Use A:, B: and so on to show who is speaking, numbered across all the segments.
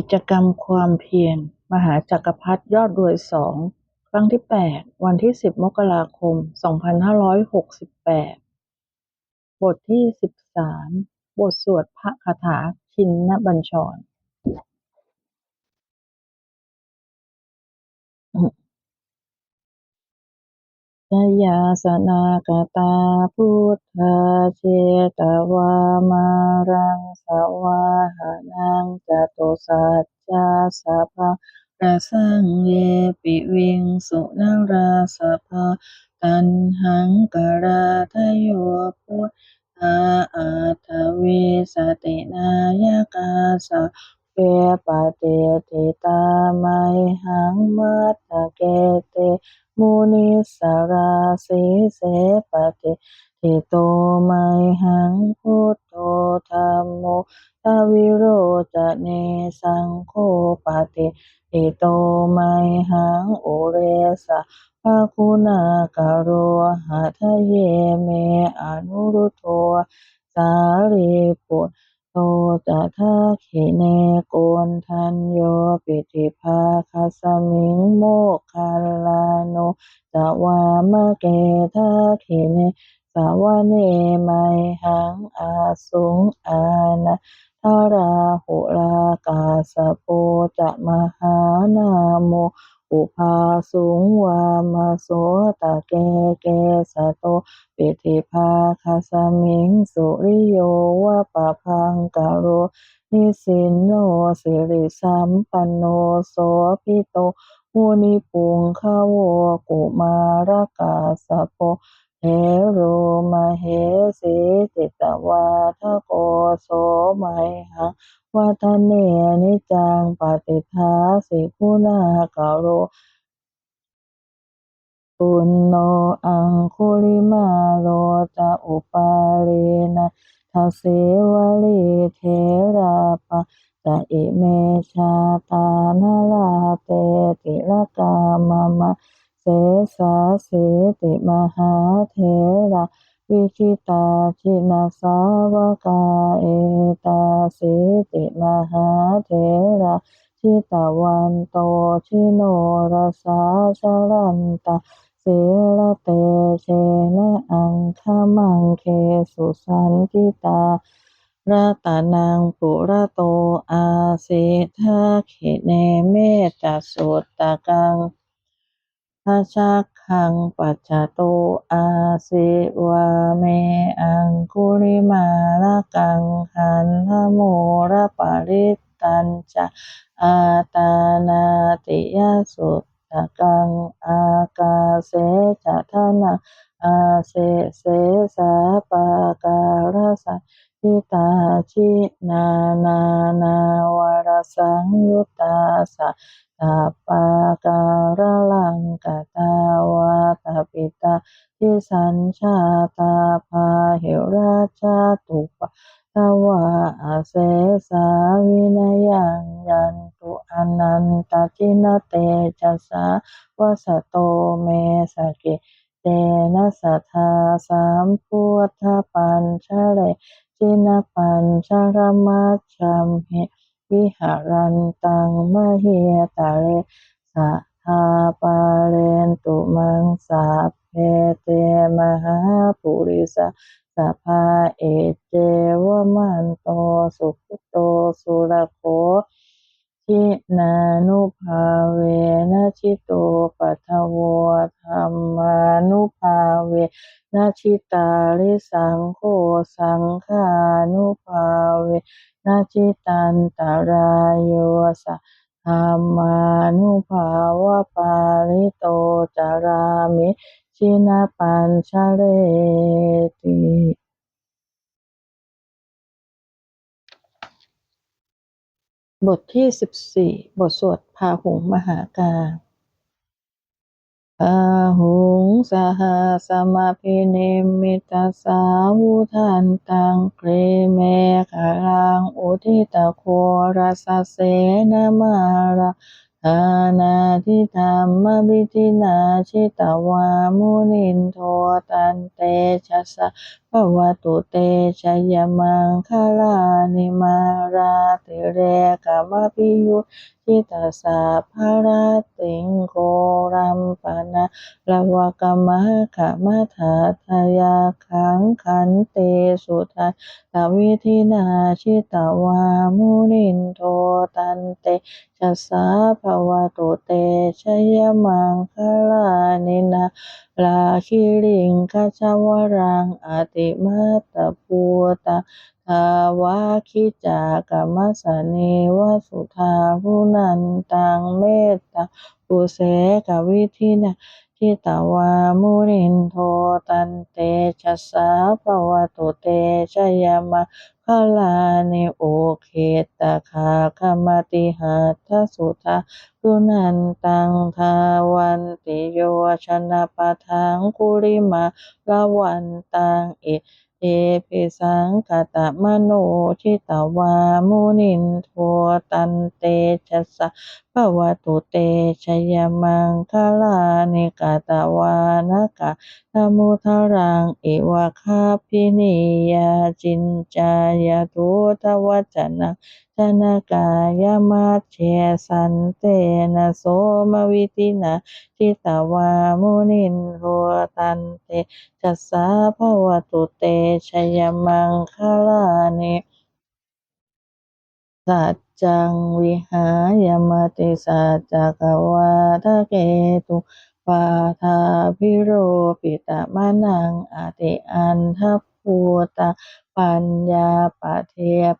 A: กิจกรรมความเพียร มหาจักรพรรดิยอดรวยสองครั้งที่แปดวันที่สิบมกราคมสองพันห้าร้อยหกสิบแปดบทที่สิบสามบทสวดพระคาถาชินนบัญชร ชยาสนากตาพุทธเจตวามารังสวาหานังจตุสัจจาสัพพะระสังเยปิวิงสุนราสภาตันหังกราทโยพุทธาอัตวิสตินายกาสะเปปเตติตาไมหังมัตตะเกเตมุนิสราสีเสปฏิทิโตไมหังพุทโธธรรมโมทวิโรจเนสังโฆปฏิทิโตไมหังอุเรสะภาคุณากโรหะทะเยเมอนุรุโทสารีปุต โตจะทาขิเนโกนทันโยปิติภาคสมิงโมคคัลลาโนสวามะเกทาขิเนสาวเนไมหังอาสุงอานะทาราหุลากาสโปจะมหานาโม อุพาสุงวามาโสตะแกเกสะโตปิติภาคาสมิงสุริโยวะปะพังกะโรนิสินโนสิริสัมปันโนโสภิโตมุนิปุงขโวกุมารกาสะโป เทโรมเหสีติตวาทโกโสไมหังวัฒเนนิจังปฏิทาสิคุณากโรปุณโนอังคุลิมาโรจะอุปาเรนะทัสวลีเทราปะจะอิเมชาตานาลาเตติลกามะมะ สสาเสติมหาเทระวิชิตาชินาสาวกาเอตาสิติมหาเทระชิตาวันโตชิโนรสาชรันตาเสระเตเชนะอังคมังเคสุสันติตาราตานังปุระโตอาเสทาเขเนเมตตสุตตะกัง ทชักขังปัจจโตอาสิวเมอังคุริมาละกังหันทโมระปริตตัญจะอาตานาติยสุต ตะกังอากาเสจทานังอาเสเสสาปาการสันทิตาชินานานาวรสังยุตตาสะตาปาการลังกตาวาตาปิตาทิสัญชาตาพาหิราชาตุปะตวาอาเสสาวินยังยัน ตุอนันตจินเตจัสสาวสโตเมสเกเตนะสัทธาสามพุทธปัญชะเลจินปัญชรมัชชัมเหวิหารันตังมะเหียตาเรสัทธาปาเรนตุมังสาเพเตมหาปุริสสภาเอเจวมันโตสุขโตสุรโค ทินานุภาเวนะชิโตปัทโวธรรมานุภาเวนะชิตาริสังโฆสังฆานุภาเวนาจิตันตารายโยสะธรรมานุภาวะปาริโตจารามิชินาปัญชะเรติ บทที่สิบสี่บทสวดพาหุงมหากาอาหุงสหสมาพินิมิตาสาวุทันตังเกรเมฆาลังอุทิตโครัสเสนมาระทานาทิธรรมวิธินาชิตวามุนินโทตันเตชะสะภวตุเตชะยมังคลานิมาราติเรกามปิยุชิตาสาภาราติงโกรัมปนะละวะกมะขะมะถาทายาขังขันเตสุทันตวิธินาชิตาวามุนินโทตันเตชัสสาภวตุเตชยมังคลานินา ลาคิริงคชาวรังอติมาตปูตาทาวาคิจากรรมสเนวสุธาผู้นันตังเมตตาปุเสกวิธินา ทิตวามุนินโทตันเตชะสาภวตุเตชยมังคลานิโอเคตคาคมติหัตถสุทารุนันตังทาวันติโยชนะปะทังกุริมาละวันตังเอ เอปิสังกตะมโนทิตวามุนินโทตันเตชะสะปะวะตุเตชยมังคลานิกาตวานกะนมุทารังอิวะคาพินิยาจินจายตุทวัจนะ จนกายมัจเชสันเตนะโสมวิตินาทิตวามุนินโทตันเตจัสสาภวตุเตชยมังคลานิสัจจังวิหายมติสัจจกวาทะเกตุปาทาพิโรปิตะมะนังอติอันทพ ภูตาปัญญาปะเท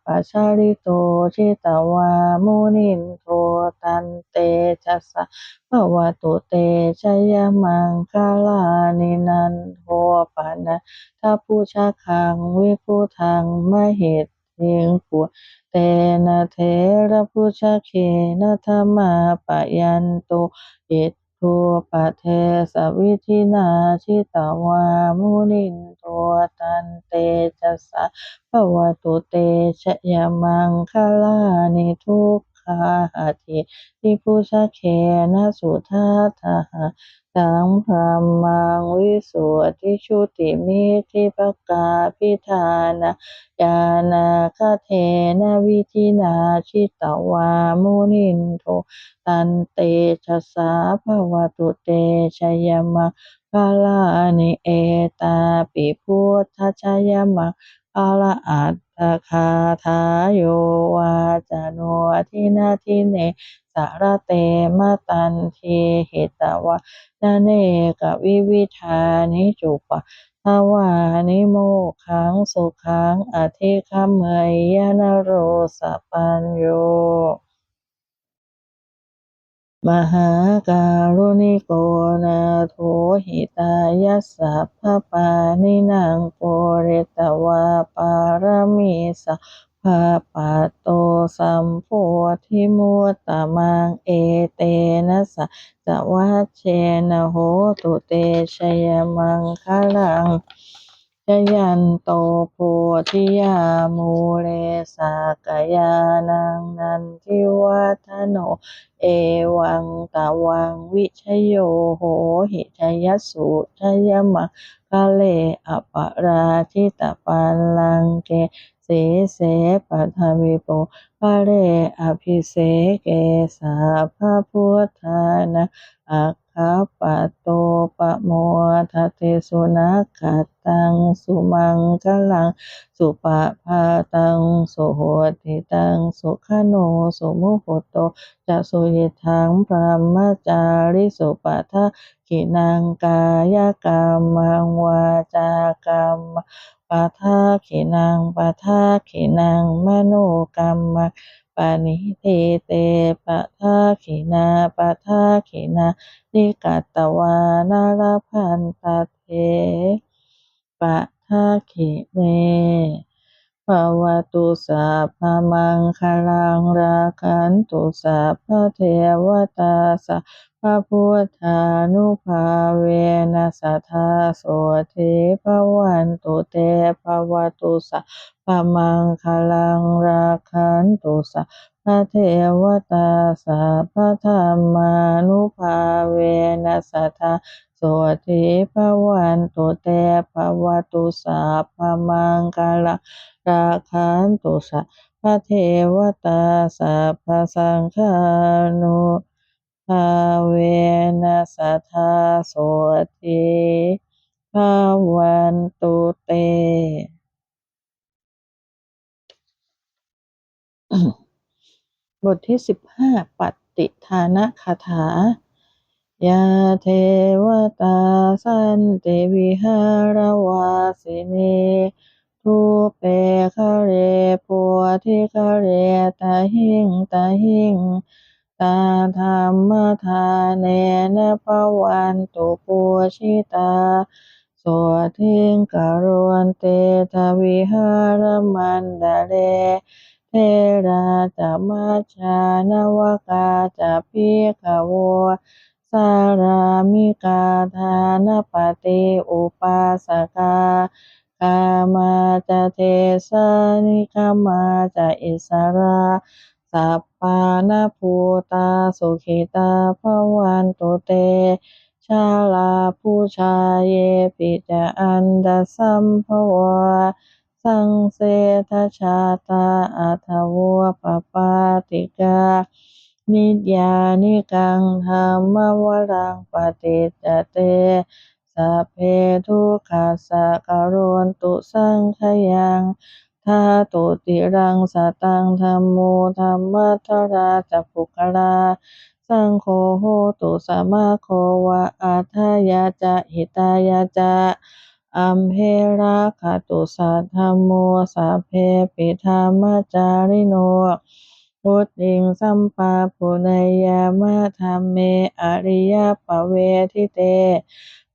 A: ปะชาริโตชิตวามุนินโทตันเตชัสสะภวตุเตชยมังคลานินันโทปะนะทัพพุชะคังวิพุทังมเหตเทงปุเตนะเทระพุชะเคนะธรรมาปะยันโตเอิ ทูปะเทสวิธินาชิตวามุนินโทตันเตจัสสะภวตุเตชยมังคลานิทุกขคาหติทิพุชะเคนะสุทาทาหะสังพรามังวิสุทธิชุติมิทิปกาพิธานาญาณาคเทนะวิธินาชิตวามุนินโทตันเตชะสาภวตุเตชยมังคาลานิเอตาปิพุทธชยมังคาลาอัต สคาทาโยวาจโนทินาทิเนสารเตมตันเทเหิตวะนาเนกวิวิธานิจุปะทวานิโมขังสุขังอธิคัมเมยยนโรสปัญโย มหาการุณิโกนาโถหิตายัสสะพะปานินางโปเรตวาปารมีสัพพะปัตโตสัมโพธิมุตตะมังเอเตนะสะจวัชเชนะโหตุเตชยมังคลัง ชยันโตโพธิยามูเลสากยานังนันทิวัฒโน เอวังตะวังวิชโยโหหิชยสุชยมังคะเลอปราชิตปัลลังเกเสเสปัทวิโปภะเรอภิเสเกสาภาพุทธานะอั คคปัตโตปะโมทัตติสุนัขขตังสุมังคลัง สุปะพาตังสุโหติตังสุขโนสุมุหโตจะสุยิทังพรหมจาริสุปทะขินังกายกรรมังวาจากรรมปะทะขินังปะทะขินังมโนกรรม นิทิเตปะทาขินาปะทาขินานิกัตตวานาลพันตเทปะทาขิเนภวตุสาพามังคลังราคันตุสาพเทวตาสา พระพุทธานุภาเวนัสทธาโสทิภวันตุเตภวตุสัพพมังคลังราคันตุสัพพะเทวตาสัพพธรรมานุภาเวนัสทธาโสทิภวันตุเตภวตุสัพพมังคลังราคันตุสัพพะเทวตาสัพพสังฆานุ ภาเวนัสทธาโสทิภวันตุเต บทที่สิบห้าปฏิทานะคาถายาเทวตาสันติวิหารวาสินีทุเปคะเรปัวทิคะเรตาหิงตาหิง ตาธรรมทานเนนะปวันตุปุชิตาสวทิงกรวนเตทวิหารมันดาเรเทราจะมัจจานวกาจะพิกโวสารามิกาทานปฏิอุปาสกากามาจะเทสานิกามาจะอิสรา สัพปานาภูตาสุขิตาภวันตุเต ชาลาผู้ชายเยปิจอันดาสัมภวาสังเสทชาตาอัทวัวปปาติกา นิยานิกังธรรมวรังปฏิจเตสัพเพทุกขาสะกรนตุสังขยัง ทาตุติรังสตังธรรมโมธรรมัทราจะปุกลาสังโฆโหตุสมะโควะอัทยาจะหิตายาจะอัมเพราคาตุสัทธรมโมสัเพปิธรรมจาริโนพุทธิงสัมปาปุเนยามะธรรมเมอริยปเวทิเต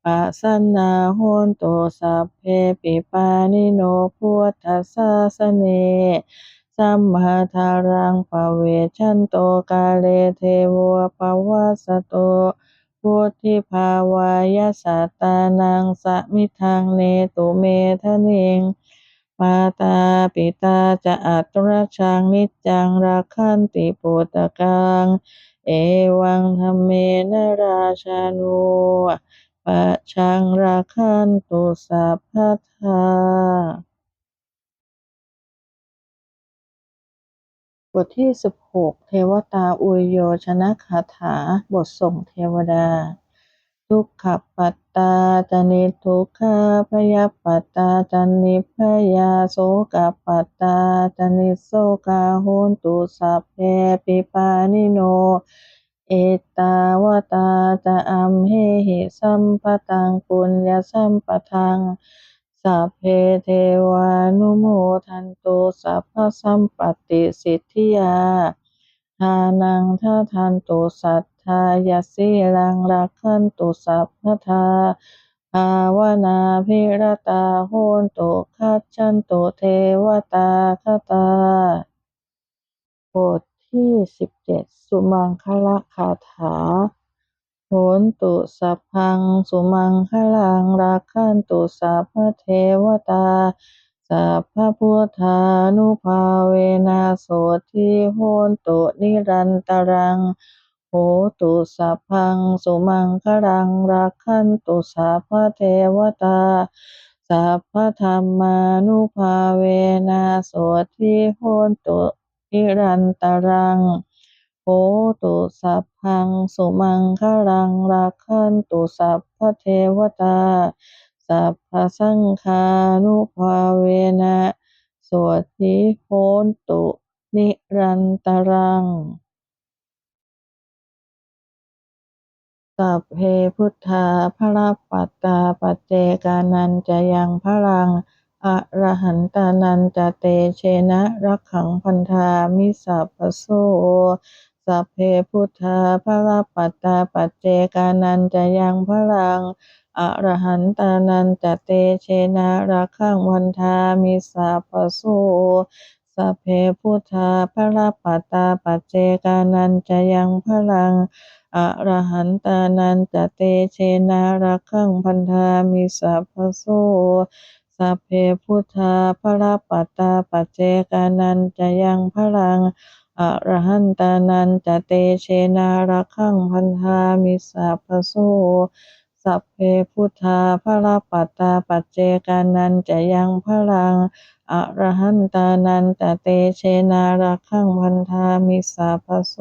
A: ปัสสนาโหนตุสัพเพปิปานิโนพุทธสาสเนสัมมาทารังปเวชันโตกาเลเทวปวัสโตพุทธิภาวายสัตตานังสมิทังเนตุเมทะเนงมาตาปิตาจะอัตรชังนิจจังราคันติปุตตะกัง เอวังธรรมเมนะราชานุ ปะชังราคันตุสัพพทา บทที่สิบหกเทวตาอุยโยชนะคาถา บทส่งเทวดา ทุกขปัตตาจนิทุกขาพยาปัตตาจนิพยาโสกปัตตาจนิโสกาโหนตุสัพเพปิปานิโน เอตาวตาจะอัมเหหิสัมปตังปุญญสัมปทังสัพเพเทวานุโมทันตุสัพพสัมปติสิทธิยาทานังท่าทันตุสัทธายาสีลังรักขันตุสัพพทาภาวนาพิรตาโหนตุคัจฉันตุเทวตาคตาบท ที่สิบเจ็ดสุมังคละคาถาโหนตุสัพพัง สุมังคลังรักขันตุสัพพเทวตาสัพพพุทธานุภาเวนะโสทิโหนตุนิรันตรังโหตุสัพพัง สุมังคลังรักขันตุสัพพเทวตาสัพพธรรมานุภาเวนะโสทิโหนตุ นิรันตรังโหตุสัพพังสุมังคลังรักขันตุสัพพเทวตา สัพพสังฆานุภาเวนะสวดทิโหนตุ นิรันตรังสัพเพพุทธาพระปัตตาปัจเจกานันจะยังพลัง อรหันตานันจะเตเชนะรักขังพันธามิสัพพโสสัพเพพุทธาพระปัตตาปัจเจกานันจะยังพลังอรหันตานันจะเตเชนะรักขังพันธามิสัพพโสสัพเพพุทธาพระปัตตาปัจเจกานันจะยังพลังอรหันตานันจะเตเชนารักขังพันธามิสัพพโส สัพเพพุทธาพระปัตตาปัจเจกานันจะยังพลังอรหันตานันจะเตเชนารักขังพันธามิสัพพโสสัพเพพุทธาพระปัตตาปัจเจกานันจะยังพลังอรหันตานันจะเตเชนารักขังพันธามิสัพพโส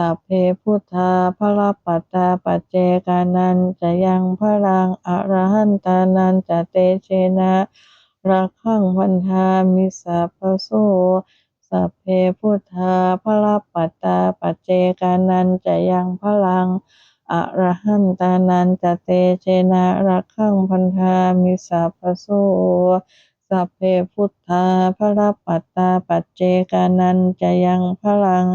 A: สัพเพพุทธาพระปัตตาปัจเจกานันจะยังพลังอรหันตานันจะเตเชนารักขังพันธามิสัพพโสสัพเพพุทธาพระปัตตาปัจเจกานันจะยังพลังอรหันตานันจะเตเชนะรักขังพันธามิสัพพโสสัพเพพุทธาพระปัตตาปัจเจกานันจะยังพลัง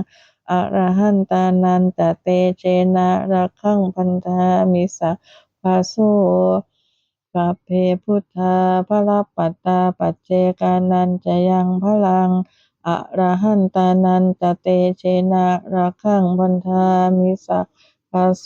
A: อรหันตานันตเตเจนะระคังพันธามิสัพพโสกัพเพพุทธาพระปัตตาปัจเจกานันจะยังพลังอรหันตานันตเตเจนะระคังพันธามิสัพพโส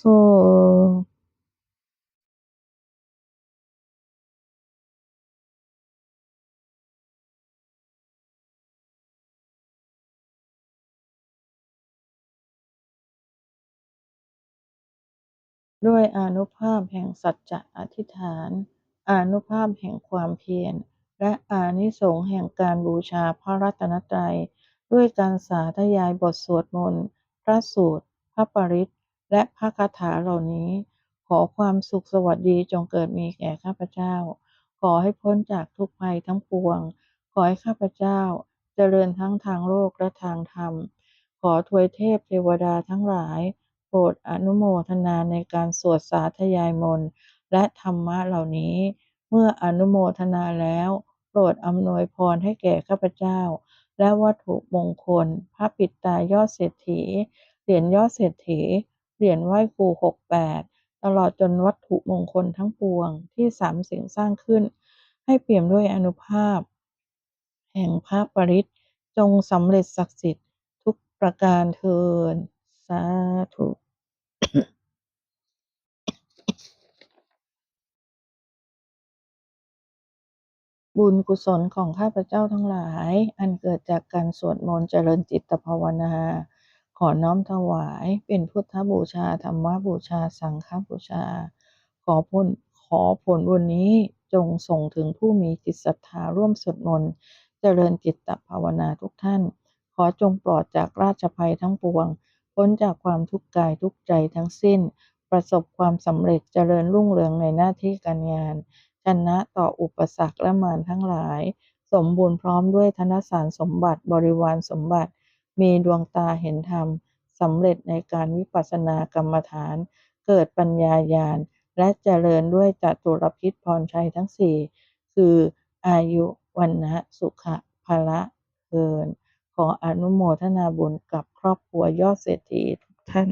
A: ด้วยอานุภาพแห่งสัจจะอธิษฐาน อานุภาพแห่งความเพียร และอานิสงส์แห่งการบูชาพระรัตนตรัย ด้วยการสาธยายบทสวดมนต์ พระสูตร พระปริตและพระคาถาเหล่านี้ ขอความสุขสวัสดีจงเกิดมีแก่ข้าพเจ้า ขอให้พ้นจากทุกภัยทั้งปวง ขอให้ข้าพเจ้าเจริญทั้งทางโลกและทางธรรม ขอทวยเทพเทวดาทั้งหลาย โปรดอนุโมทนาในการสวดสาธยายมนต์และธรรมะเหล่านี้ เมื่ออนุโมทนาแล้ว โปรดอำนวยพรให้แก่ข้าพเจ้า และวัตถุมงคล พระปิดตายอดเศรษฐี เหรียญยอดเศรษฐี เหรียญไหว้ครูหกแปดตลอดจนวัตถุมงคลทั้งปวงที่สามสิ่งสร้างขึ้น ให้เปี่ยมด้วยอนุภาพ แห่งพระปริตรจงสำเร็จศักดิ์สิทธิ์ทุกประการเทิน สาธุ บุญกุศลของข้าพเจ้าทั้งหลาย อันเกิดจากการสวดมนต์เจริญจิตภาวนา ขอน้อมถวายเป็นพุทธบูชา ธรรมบูชา สังฆบูชา ขอผลขอผลบุญนี้จงส่งถึงผู้มีจิตศรัทธาร่วมสวดมนต์เจริญจิตภาวนาทุกท่าน ขอจงปลอดจากราชภัยทั้งปวง พ้นจากความทุกข์กายทุกใจทั้งสิ้น ประสบความสำเร็จเจริญรุ่งเรืองในหน้าที่การงาน ชนะต่ออุปสรรคและมารทั้งหลาย สมบูรณ์พร้อมด้วยธนสารสมบัติบริวารสมบัติ มีดวงตาเห็นธรรมสำเร็จในการวิปัสสนากรรมฐาน เกิดปัญญาญาณ และเจริญด้วยจตุรพิษพรชัยทั้งสี่คืออายุวันนะสุขะพละเกินขออนุโมทนาบุญกับ ครอบครัวยอดเศรษฐีทุกท่าน